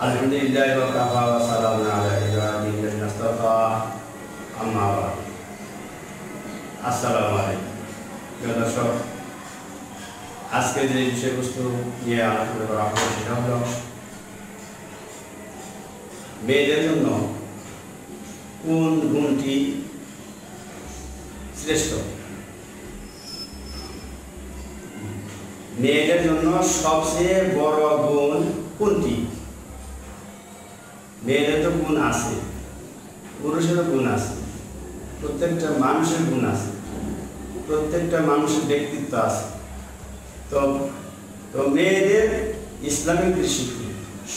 الحمد لله وكفى وسلام على عباده الذين اصطفى أما بعد আসসালামু আলাইকুম প্রিয় দর্শক আজকে যে বিষয়বস্তু নিয়ে আলোচনা করা হবে সেটা হলো মেয়েদের জন্য কোন গুণটি শ্রেষ্ঠ মেয়েদের জন্য সবচেয়ে বড় গুণ কোনটি? মেয়েদের তো গুণ আছে, পুরুষেরও গুণ আছে, প্রত্যেকটা মানুষের গুণ আছে, প্রত্যেকটা মানুষের ব্যক্তিত্ব আছে। তো তো মেয়েদের ইসলামিক দৃষ্টিতে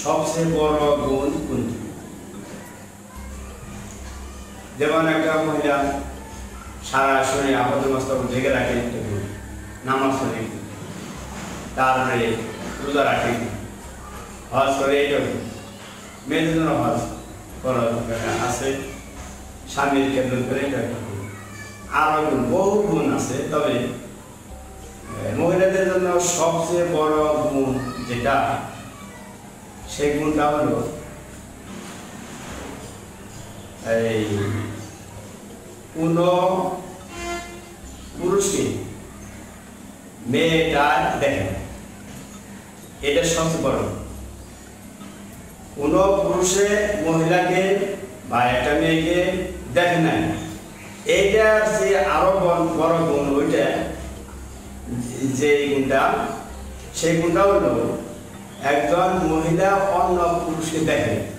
সবচেয়ে বড় গুণ কোনটি? যেমন একটা মহিলা সারা শরীরে আপাত মস্তক ঢেকে রাখে একটা গুণ নামাজ পড়ে তারপরে রোজা রাখে হজ করে গুণ। মেয়েদের জন্য হজ করার আছে স্বামীর কেন্দ্র করে এটা আরও বহু গুণ আছে, তবে মহিলাদের জন্য সবচেয়ে বড় গুণ যেটা, সেই গুণটা হলো, এই, কোন পুরুষকে মেয়েটা দেখে। এটা বড়। কোন পুরুষে মহিলাকে বা একটা মেয়েকে দেখে নাই। এইটা যে আরও বড়- গুণ, ওইটা যে গুণটা, সেই গুণটা হলো একজন মহিলা অন্য পুরুষকে দেখে।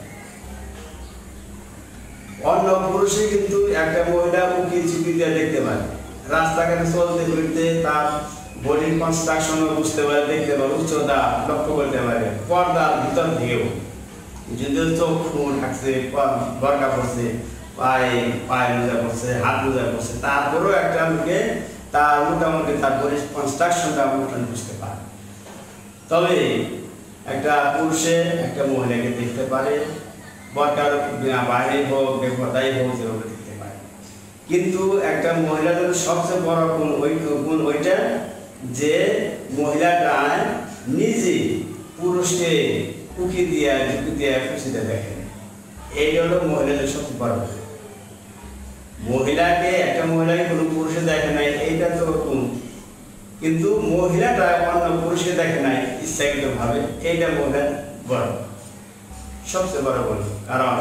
অন্য পুরুষে কিন্তু একটা মহিলা উকি চুকি দিয়ে দেখতে পারে রাস্তাঘাটে চলতে ফিরতে তার বডির কনস্ট্রাকশন বুঝতে পারে, দেখতে পারে, উচ্চতা লক্ষ্য করতে পারে। পর্দার ভিতর থেকেও যদিও চোখ ফুল থাকছে বরকা পড়ছে, পায়ে পায়ে মোজা পড়ছে, হাত মোজা পড়ছে, তারপরেও একটা লোকে তার মোটামুটি তার বডির কনস্ট্রাকশনটা মোটামুটি বুঝতে পারে। তবে একটা পুরুষে একটা মহিলাকে দেখতে পারে বরকার বাইরে হোক বেপরদাই হোক, যেভাবে দেখতে পারে। কিন্তু একটা মহিলাদের সবচেয়ে বড় গুণ ওই গুণ ওইটা যে মহিলাটা নিজে পুরুষকে কুকি দিয়া, ঝুঁকি দিয়া খুশিতে দেখে। এই হলো মহিলাদের সবচেয়ে বড় মহিলাকে, একটা মহিলাকে কোনো পুরুষে দেখে নাই, এইটা তো গুণ কিন্তু মহিলাটা অন্য পুরুষকে দেখে নাই ইচ্ছাকৃত ভাবে এইটা মহিলার বড়। সবচেয়ে বড় গুণ কারণ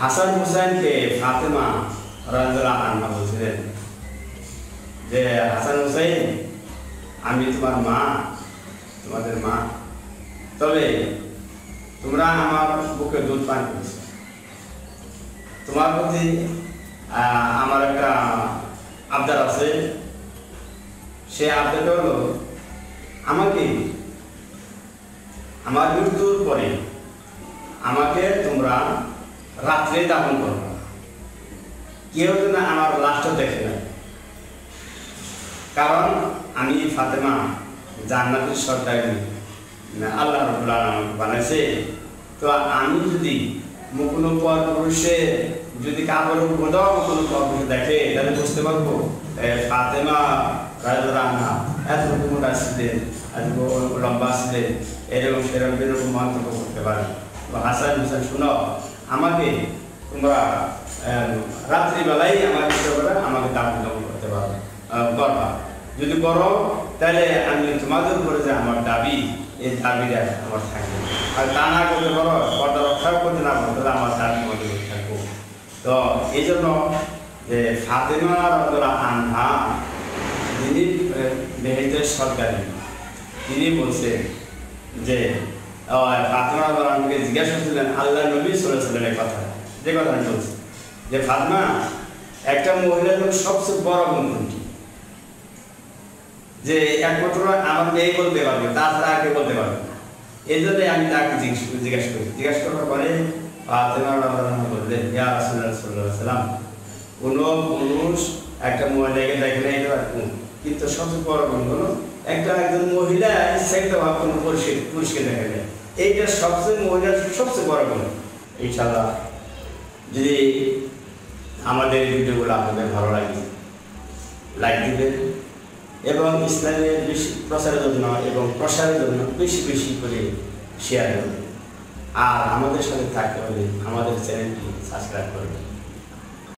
হাসান হুসাইনকে ফাতেমা রাজুল্লাহ আন্না বলছিলেন যে হাসান হুসাইন, আমি তোমার মা, তোমাদের মা। তবে তোমরা আমার বুকে দুধ পান করেছ। তোমার প্রতি আমার একটা আবদার আছে। সে আবদারটা হলো, আমাকে, আমার মৃত্যুর পরে আমাকে তোমরা রাত্রে দাপন করবে কেউ যেন আমার লাশটা দেখে না। কারণ আমি ফাতেমা জান্নাতের সরকারি আল্লাহ রবুল্লাহ বানাইছে। তো আমি যদি কোনো পর পুরুষে যদি কাপড় কোথাও কোনো পর পুরুষে দেখে তাহলে বুঝতে পারব ফাতেমা রাজা এত মোটা ছিলেন এত লম্বা ছিলেন এরকম সেরকম এরকম মন্তব্য করতে পারে। হাসান হুসান শুনো আমাকে তোমরা আহ, রাত্রিবেলাই আমাকে আমাকে দাপন করতে পারবে। করবা যদি করো তাহলে আমি তোমাদের উপরে যে আমার দাবি, এই দাবিটা আমার থাকবে। আর তা না করতে পারো পর্দা রক্ষাও করতে না পারো, তাহলে আমার দাবি উপরে থাকব। তো এই জন্য যে ফাতেমা রদরা আনহা, যিনি সরকারি, তিনি বলছেন যে ফাতেমা আনহাকে জিজ্ঞাসা করছিলেন, আল্লাহ নবী শুনেছিলেন এই কথা। যে কথা আমি বলছি। যে ফাতেমা, একটা জন্য সবচেয়ে বড় কোনটি যে একমাত্র আমার মেয়ে বলতে পারবে, তাছাড়া আর কেউ বলতে পারবে এই জন্য আমি তাকে জিজ্ঞেস করি, জিজ্ঞাসা করার পরে বললেন ইয়া সাল্লাম কোন পুরুষ, একটা কিন্তু সবচেয়ে বড় একটা একজন মহিলা কোনো দেখে এইটা সবচেয়ে সবচেয়ে বড় গুণ ইনশাআল্লাহ, যদি আমাদের ভিডিওগুলো আপনাদের ভালো লাগে লাইক দিবেন এবং ইসলামের বেশি প্রচারের জন্য এবং প্রসারের জন্য বেশি বেশি করে শেয়ার করবে। আর আমাদের সাথে থাকতে হলে আমাদের চ্যানেলটি সাবস্ক্রাইব করবে।